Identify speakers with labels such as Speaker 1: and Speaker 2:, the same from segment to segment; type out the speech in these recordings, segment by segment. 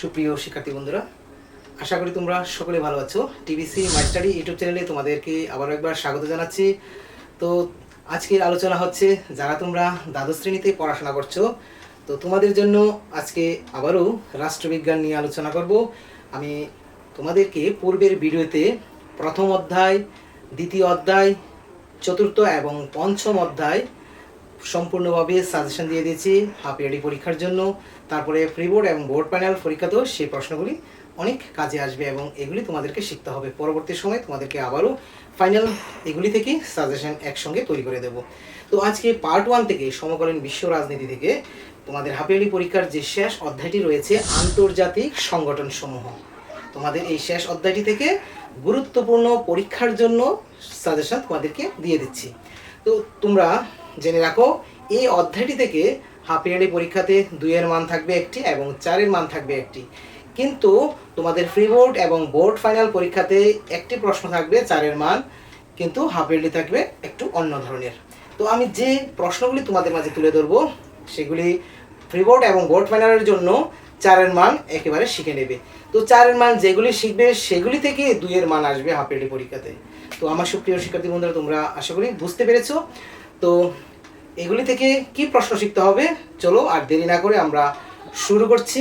Speaker 1: সুপ্রিয় শিক্ষার্থী বন্ধুরা, আশা করি তোমরা সকলে ভালো আছো। টিভিসি মাই স্টাডি ইউটিউব চ্যানেলে তোমাদেরকে আবারও একবার স্বাগত জানাচ্ছি। তো আজকের আলোচনা হচ্ছে যারা তোমরা দ্বাদশ শ্রেণীতে পড়াশোনা করছ, তো তোমাদের জন্য আজকে আবারও রাষ্ট্রবিজ্ঞান নিয়ে আলোচনা করব। আমি তোমাদেরকে পূর্বের ভিডিওতে প্রথম অধ্যায়, দ্বিতীয় অধ্যায়, চতুর্থ এবং পঞ্চম অধ্যায় সম্পূর্ণভাবে সাজেশন দিয়ে দিয়েছি। হাফ ইয়ারলি পরীক্ষার জন্য। তারপরে প্রি বোর্ড এবং বোর্ড প্যানেল পরীক্ষাতেও সেই প্রশ্নগুলি অনেক কাজে আসবে এবং এগুলি তোমাদেরকে শিখতে হবে। পরবর্তী সময় তোমাদেরকে আবারও ফাইনাল এগুলি থেকে সাজেশন একসঙ্গে তৈরি করে দেব। তো আজকে পার্ট ওয়ান থেকে সমকালীন বিশ্ব রাজনীতি থেকে তোমাদের হাফ ইয়ারলি পরীক্ষার যে শেষ অধ্যায়টি রয়েছে, আন্তর্জাতিক সংগঠন সমূহ তোমাদের এই শেষ অধ্যায়টি থেকে গুরুত্বপূর্ণ পরীক্ষার জন্য সাজেশন তোমাদেরকে দিয়ে দিচ্ছি। তো তোমরা জেনে রাখো, এই অধ্যায়টি থেকে হাফ ইয়ারলি পরীক্ষাতে দুইয়ের মান থাকবে একটি এবং চারের মান থাকবে একটি। কিন্তু তোমাদের ফ্রি বোর্ড এবং বোর্ড ফাইনাল পরীক্ষাতে একটি প্রশ্ন থাকবে, চারের মান, কিন্তু হাফ ইয়ারলি থাকবে একটু অন্য ধরনের। তো আমি যে প্রশ্নগুলি তোমাদের মাঝে তুলে ধরবো, সেগুলি ফ্রি বোর্ড এবং বোর্ড ফাইনালের জন্য চারের মান একেবারে শিখে নেবে। তো চারের মান যেগুলি শিখবে, সেগুলি থেকে দুইয়ের মান আসবে হাফ ইয়ারলি পরীক্ষাতে। তো আমার সুপ্রিয় শিক্ষার্থী বন্ধুরা, তোমরা আশা করি বুঝতে পেরেছ। তো এগুলি থেকে কি প্রশ্ন শিখতে হবে? চলো আর দেরি না করে আমরা শুরু করছি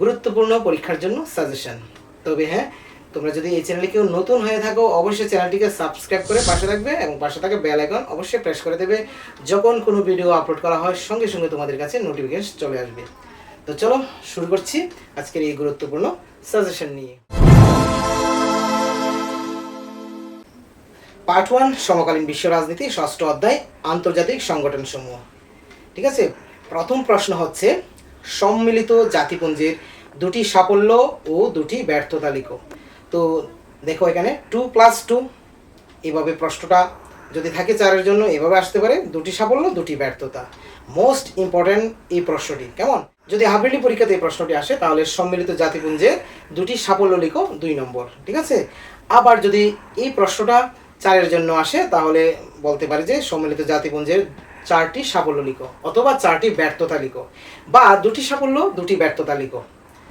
Speaker 1: গুরুত্বপূর্ণ পরীক্ষার জন্য সাজেশন তবে হ্যাঁ তোমরা যদি এই চ্যানেলে কেউ নতুন হয়ে থাকো, অবশ্যই চ্যানেলটিকে সাবস্ক্রাইব করে পাশে রাখবে এবং পাশে থাকে বেল আইকন অবশ্যই প্রেস করে দেবে। যখন কোনো ভিডিও আপলোড করা হয়, সঙ্গে সঙ্গে তোমাদের কাছে নোটিফিকেশন চলে আসবে। তো চলো শুরু করছি আজকের এই গুরুত্বপূর্ণ সাজেশন নিয়ে। পার্ট ওয়ান, সমকালীন বিশ্ব রাজনীতি, ষষ্ঠ অধ্যায়, আন্তর্জাতিক সংগঠন সমূহ ঠিক আছে? প্রথম প্রশ্ন হচ্ছে, সম্মিলিত জাতিপুঞ্জের দুটি সাফল্য ও দুটি ব্যর্থতা লিখো। তো দেখো এখানে টু প্লাস টু এভাবে প্রশ্নটা যদি থাকে চারের জন্য, এভাবে আসতে পারে, দুটি সাফল্য, দুটি ব্যর্থতা। মোস্ট ইম্পর্ট্যান্ট এই প্রশ্নটি, কেমন? যদি হাফেলি পরীক্ষাতে এই প্রশ্নটি আসে, তাহলে সম্মিলিত জাতিপুঞ্জের দুটি সাফল্য লিখো, দুই নম্বর। ঠিক আছে? আবার যদি এই প্রশ্নটা চারের জন্য আসে, তাহলে বলতে পারে যে সম্মিলিত জাতিপুঞ্জের চারটি সাফল্য লিখো, অথবা চারটি ব্যর্থতা লিখো, বা দুটি সাফল্য, দুটি ব্যর্থতা লিখো।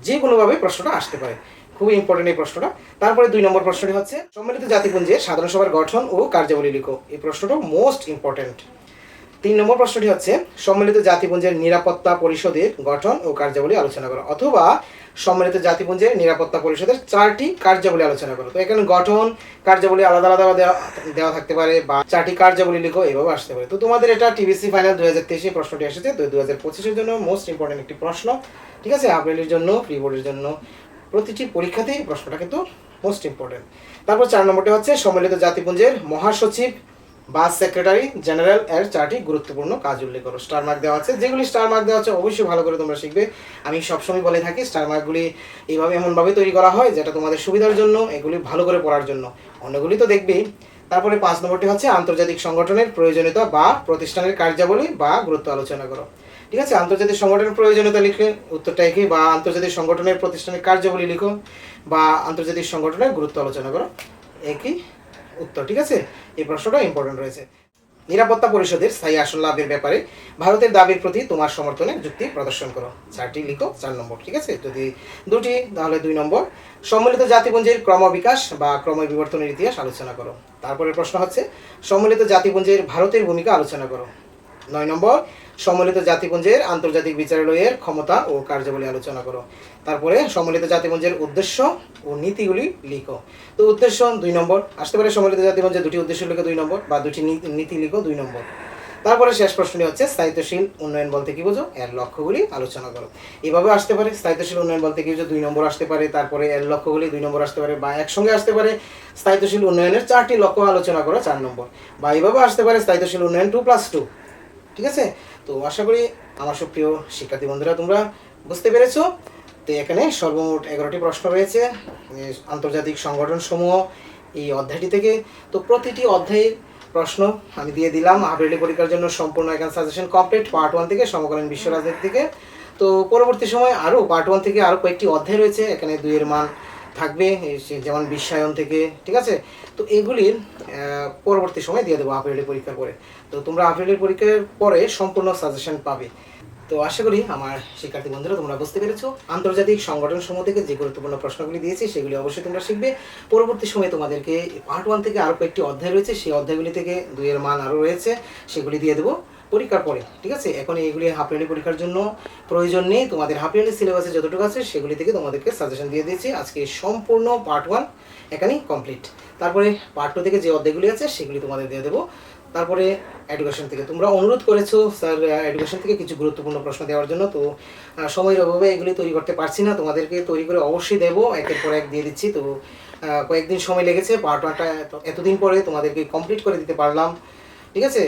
Speaker 1: যে কোনোভাবে প্রশ্নটা আসতে পারে। খুবই ইম্পর্টেন্ট এই প্রশ্নটা। তারপরে দুই নম্বর প্রশ্নটি হচ্ছে, সম্মিলিত জাতিপুঞ্জের সাধারণ সভার গঠন ও কার্যাবলী লিখো। এই প্রশ্নটা মোস্ট ইম্পর্টেন্ট তিন নম্বর প্রশ্নটি হচ্ছে, সম্মিলিত জাতিপুঞ্জের নিরাপত্তা পরিষদের গঠন ও কার্যাবলী আলোচনা করো। অথবা সম্মিলিত জাতিপুঞ্জের নিরাপত্তা পরিষদের চারটি কার্যাবলী আলোচনা করো। তো এখানে গঠন, কার্যাবলী আলাদা আলাদা দেওয়া থাকতে পারে বা চারটি কার্যাবলী লিখো, এভাবে আসতে পারে। তো তোমাদের এটা টিবিসি ফাইনাল দুই হাজার তেইশে প্রশ্নটি এসেছে। তো দুই হাজার পঁচিশের জন্য মোস্ট ইম্পর্টেন্ট একটি প্রশ্ন। ঠিক আছে? আপ্রিলের জন্য, প্রি বোর্ডের জন্য প্রতিটি পরীক্ষাতেই প্রশ্নটা কিন্তু মোস্ট ইম্পর্টেন্ট তারপর চার নম্বরটি হচ্ছে, সম্মিলিত জাতিপুঞ্জের মহাসচিব বা সেক্রেটারি, জেনারেল এর চারটি গুরুত্বপূর্ণ কাজ উল্লেখ করো। স্টার মার্ক দেওয়া আছে, যেগুলি স্টার মার্ক দেওয়া আছে অবশ্যই ভালো করে তোমরা শিখবে। আমি সবসময় বলে থাকি, স্টার মার্কগুলি এইভাবে এমনভাবে তৈরি করা হয় যেটা তোমাদের সুবিধার জন্য, এগুলি ভালো করে পড়ার জন্য। অন্যগুলি তো দেখবেই। তারপরে পাঁচ নম্বরটি হচ্ছে আন্তর্জাতিক সংগঠনের প্রয়োজনীয়তা বা প্রতিষ্ঠানের কার্যাবলী বা গুরুত্ব আলোচনা করো। ঠিক আছে? আন্তর্জাতিক সংগঠনের প্রয়োজনীয়তা লিখে উত্তরটা একে বা আন্তর্জাতিক সংগঠনের প্রতিষ্ঠানের কার্যাবলী লিখো, বা আন্তর্জাতিক সংগঠনের গুরুত্ব আলোচনা করো। একই। উত্তর, ঠিক আছে? এই প্রশ্নটা ইম্পর্টেন্ট রয়েছে। নিরাপত্তা পরিষদের স্থায়ী আসন লাভের ব্যাপারে ভারতের দাবির প্রতি তোমার সমর্থনে যুক্তি প্রদর্শন করো। চারটি লিখো, চার নম্বর, ঠিক আছে? যদি দুটি, তাহলে দুই নম্বর। সম্মিলিত জাতিপুঞ্জের ক্রমবিকাশ বা ক্রমবিবর্তনের ইতিহাস আলোচনা করো। তারপরে প্রশ্ন হচ্ছে, সম্মিলিত জাতিপুঞ্জের ভারতের ভূমিকা আলোচনা করো। নয় নম্বর সম্মিলিত জাতিপুঞ্জের আন্তর্জাতিক বিচারালয়ের ক্ষমতা ও কার্যাবলী আলোচনা করো। তারপরে সম্মিলিত জাতিপুঞ্জের উদ্দেশ্য ও নীতিগুলি লিখো। তো উদ্দেশ্য দুই নম্বর। আসতে পারে সম্মিলিত জাতিপুঞ্জের দুটি উদ্দেশ্য লিখো দুই নম্বর বা দুটি নীতি- লিখো দুই নম্বর। তারপরে শেষ প্রশ্নটি হচ্ছে স্থায়িত্বশীল উন্নয়ন বলতে কি বোঝো, এর লক্ষ্যগুলি আলোচনা করো। এভাবে আসতে পারে স্থায়িত্বশীল উন্নয়ন বলতে কি বোঝো দুই নম্বর আসতে পারে, তারপরে এর লক্ষ্যগুলি দুই নম্বর আসতে পারে বা একসঙ্গে আসতে পারে। স্থায়িত্বশীল উন্নয়নের চারটি লক্ষ্য আলোচনা করো, চার নম্বর। বা এইভাবে আসতে পারে স্থায়িত্বশীল উন্নয়ন টু প্লাস টু ঠিক আছে? তো আশা করি আমার সুপ্রিয় শিক্ষার্থী বন্ধুরা, তোমরা বুঝতে পেরেছ? তো এখানে সর্বমোট এগারোটি প্রশ্ন রয়েছে আন্তর্জাতিক সংগঠন সমূহ এই অধ্যায়টি থেকে। তো প্রতিটি অধ্যায়ের প্রশ্ন আমি দিয়ে দিলাম আবরেলি পরীক্ষার জন্য সম্পূর্ণ এখানে সাজেশন কমপ্লিট পার্ট ওয়ান থেকে সমকালীন বিশ্ব রাজনীতি থেকে। তো পরবর্তী সময় আরও পার্ট ওয়ান থেকে আরও কয়েকটি অধ্যায় রয়েছে, এখানে দুইয়ের মান থাকবে যেমন বিশ্বায়ন থেকে, ঠিক আছে? তো এগুলির পরবর্তী সময় দিয়ে দেবো আপিলের পরীক্ষার পরে। তো তোমরা আপিলের পরীক্ষার পরে সম্পূর্ণ সাজেশন পাবে। তো আশা করি আমার শিক্ষার্থী বন্ধুরা, তোমরা বুঝতে পেরেছ। আন্তর্জাতিক সংগঠন সমূহ থেকে যে গুরুত্বপূর্ণ প্রশ্নগুলি দিয়েছি, সেগুলি অবশ্যই তোমরা শিখবে। পরবর্তী সময়ে তোমাদেরকে পার্ট ওয়ান থেকে আরও কয়েকটি অধ্যায় রয়েছে, সেই অধ্যায়গুলি থেকে দুইয়ের মান আরও রয়েছে, সেগুলি দিয়ে দেবো। পরীক্ষার পরে, ঠিক আছে? এখন এইগুলি হাফ ইয়ারলি পরীক্ষার জন্য প্রয়োজন নেই। তোমাদের হাফ ইয়ারলি সিলেবাসে যতটুকু আছে, সেগুলি থেকে তোমাদেরকে সাজেশন দিয়ে দিয়েছি। আজকে সম্পূর্ণ পার্ট ওয়ান এখানেই কমপ্লিট তারপরে পার্ট টু থেকে যে অধ্যায়গুলি আছে, সেগুলি তোমাদের দিয়ে দেবো। তারপরে এডুকেশন থেকে। তোমরা অনুরোধ করেছ স্যার এডুকেশন থেকে কিছু গুরুত্বপূর্ণ প্রশ্ন দেওয়ার জন্য, তো সময়ের অভাবে এগুলি তৈরি করতে পারছি না। তোমাদেরকে তৈরি করে অবশ্যই দেবো। একের পর এক দিয়ে দিচ্ছি, তো কয়েকদিন সময় লেগেছে। পার্ট ওয়ানটা এতদিন পরে তোমাদেরকে কমপ্লিট করে দিতে পারলাম, ঠিক আছে?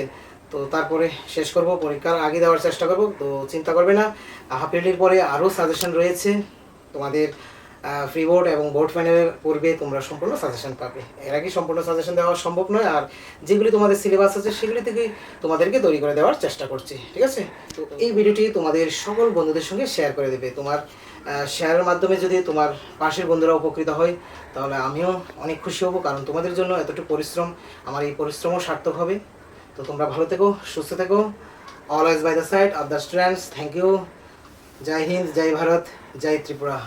Speaker 1: তো তারপরে শেষ করব, পরীক্ষার আগে দেওয়ার চেষ্টা করব, তো চিন্তা করবে না। হাফ ইয়ারলির পরে আরও সাজেশন রয়েছে। তোমাদের ফ্রি বোর্ড এবং বোর্ড ফাইনালের পূর্বে তোমরা সম্পূর্ণ সাজেশন পাবে। এর আগে সম্পূর্ণ সাজেশন দেওয়া সম্ভব নয়, আর যেগুলি তোমাদের সিলেবাস আছে সেগুলি থেকে তোমাদেরকে তৈরি করে দেওয়ার চেষ্টা করছি, ঠিক আছে? তো এই ভিডিওটি তোমাদের সকল বন্ধুদের সঙ্গে শেয়ার করে দেবে। তোমার শেয়ারের মাধ্যমে যদি তোমার পাশের বন্ধুরা উপকৃত হয়, তাহলে আমিও অনেক খুশি হব, কারণ তোমাদের জন্য এতটুকু পরিশ্রম, আমার এই পরিশ্রমও সার্থক হবে। তো তোমরা ভালো থেকো, সুস্থ থেকো। Always by the side of the students thank you জয় হিন্দ, জয় ভারত, জয় ত্রিপুরা।